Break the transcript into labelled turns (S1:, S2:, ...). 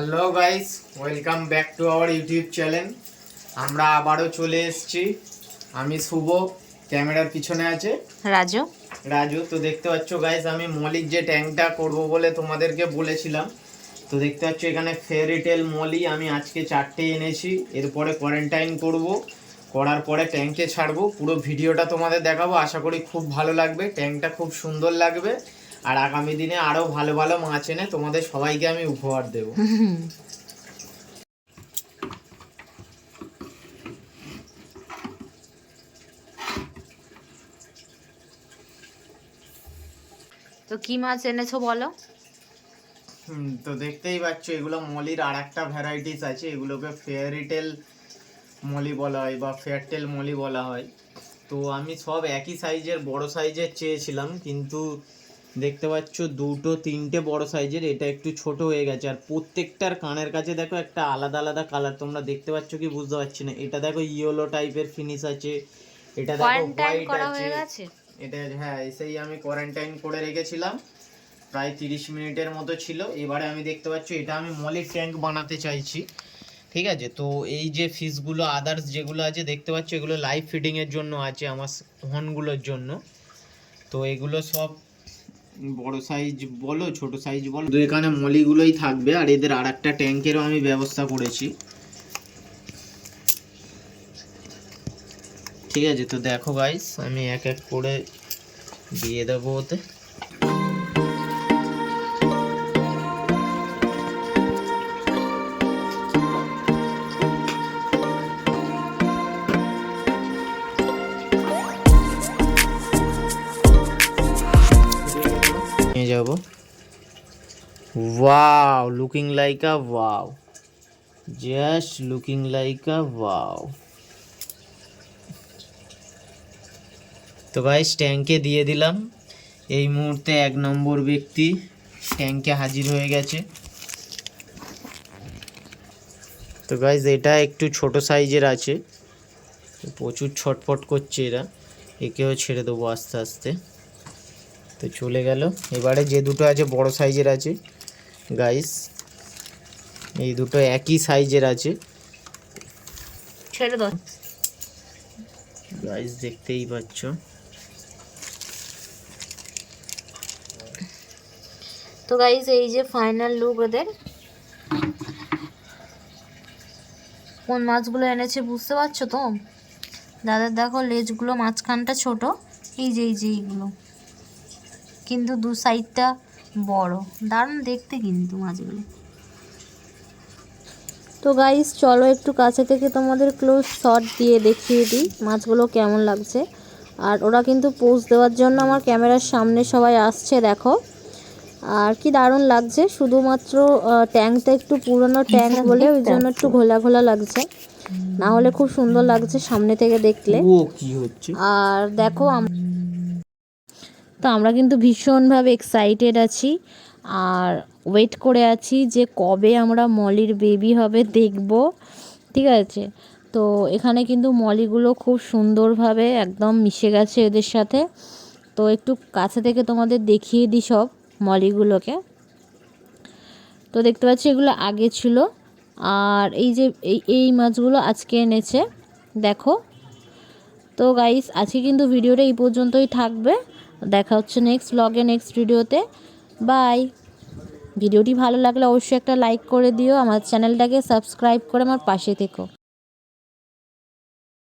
S1: Hello guys welcome back to our YouTube channel আমরা আবারও চলে এসেছি। আমি শুভ ক্যামেরার পিছনে আছে।
S2: রাজু।
S1: রাজু তো দেখতে পাচ্ছ গাইস আমি মলির যে ট্যাঙ্কটা করব বলে তোমাদেরকে বলেছিলাম তো দেখতে পাচ্ছ এখানে ফেয়ারিটেল মলি আমি আজকে চারটে এনেছি। এরপরে কোয়ারেন্টাইন করব। করার পরে ট্যাঙ্কে ছাড়বো। পুরো ভিডিওটা তোমাদের দেখাবো। আশা করি খুব ভালো লাগবে। ট্যাঙ্কটা খুব সুন্দর লাগবে। আর আগামী দিনে আরও ভালো ভালো মাছ এনে তোমাদের সবাইকে আমি উপহার দেবো।
S2: তো কি মাছ এনেছো বলো?
S1: হুম, তো দেখতেই পাচ্ছ এগুলো মলির আর একটা ভ্যারাইটিস আছে এগুলোকে ফেয়ারিটেল মলি বলা হয় বা ফেয়ারটেল মলি বলা হয়। তো আমি সব একই সাইজের বড় সাইজের চেয়েছিলাম কিন্তু দেখতে পাচ্ছ দুটো তিনটে বড় সাইজের এটা একটু ছোট হয়ে গেছে। আর প্রত্যেকটার কানের কাছে দেখো একটা আলাদা আলাদা কালার তোমরা দেখতে পাচ্ছ কি বুঝতে পারছি না। এটা দেখো ইয়েলো টাইপের ফিনিশ আছে এটা দেখো হোয়াইট
S2: করা
S1: আছে
S2: হয়ে গেছে?
S1: এটা হ্যাঁ এসেই আমি কোয়ারেন্টাইন করে রেখেছিলাম। প্রায় তিরিশ মিনিটের মতো ছিল। এবারে আমি দেখতে পাচ্ছি এটা আমি মলির ট্যাঙ্ক বানাতে চাইছি। ঠিক আছে? তো এই যে ফিশগুলো আদার্স যেগুলো আছে দেখতে পাচ্ছ এগুলো লাইভ ফিডিংয়ের জন্য আছে আমার হর্নগুলোর জন্য। তো এগুলো সব বড় সাইজ বলো, ছোট সাইজ বলো। তো এখানে মলিগুলোই থাকবে, আর এদের আর একটা ট্যাঙ্কেরও আমি ব্যবস্থা করেছি। ঠিক আছে, তো দেখো গাইস আমি এক এক করে দিয়ে দেবো ওতে। নিয়ে যাব। Wow looking like a wow just looking like a wow তো গাইস ট্যাঙ্কে দিয়ে দিলাম। এই মুহূর্তে এক নম্বর ব্যক্তি ট্যাঙ্কে হাজির হয়ে গেছে। তো গাইস এটা একটু ছোট সাইজের আছে। প্রচুর ছটফট করছে এরা। একেও ছেড়ে দেবো আস্তে আস্তে। তো চলে গেল। এবারে যে দুটো আছে বড় সাইজের আছে গাইস এই দুটো একই সাইজের আছে।
S2: ছেড়ে দাও।
S1: গাইস দেখতেই পাচ্ছ।
S2: তো গাইজ এই যে ফাইনাল লুক ওদের। কোন মাছগুলো এনেছে বুঝতে পারছ তো? দাদার দেখো লেজগুলো মাঝখানটা ছোট। এই যে এই যে এইগুলো। কিন্তু দু সাইডটা বড়। দারুণ দেখতে কিন্তু মাছগুলো। তো গাইস চলো একটু কাছে থেকে তোমাদের ক্লোজ শট দিয়ে দেখিয়ে দিই মাছগুলো কেমন লাগছে। আর ওরা কিন্তু পোজ দেওয়ার জন্য আমার ক্যামেরার সামনে সবাই আসছে দেখো। আর কি দারুণ লাগছে শুধুমাত্র আহ, ট্যাঙ্কটা একটু পুরনো ট্যাঙ্ক বলে ওই জন্য একটু ঘোলা ঘোলা লাগছে। না হলে খুব সুন্দর লাগছে সামনে থেকে দেখলে।
S1: ও কি হচ্ছে?
S2: আর দেখো আম- তো আমরা কিন্তু ভীষণভাবে এক্সাইটেড আছি আর ওয়েট করে আছি যে কবে আমরা মলির বেবি হবে দেখব, ঠিক আছে? তো এখানে কিন্তু মলিগুলো খুব সুন্দরভাবে একদম মিশে গেছে এদের সাথে। তো একটু কাছে থেকে তোমাদের দেখিয়ে দিই সব মলিগুলোকে। তো দেখতে পাচ্ছি এগুলো আগে ছিল। আর এই যে এই মাছগুলো আজকে এনেছে, দেখো। তো গাইস আজকে কিন্তু ভিডিওটা এই পর্যন্তই থাকবে। দেখা হচ্ছে নেক্সট ব্লগে নেক্সট ভিডিওতে বাই ভিডিওটি ভালো লাগলে অবশ্যই একটা লাইক করে দিও। আমার চ্যানেলটাকে সাবস্ক্রাইব করে আমার পাশে থেকো।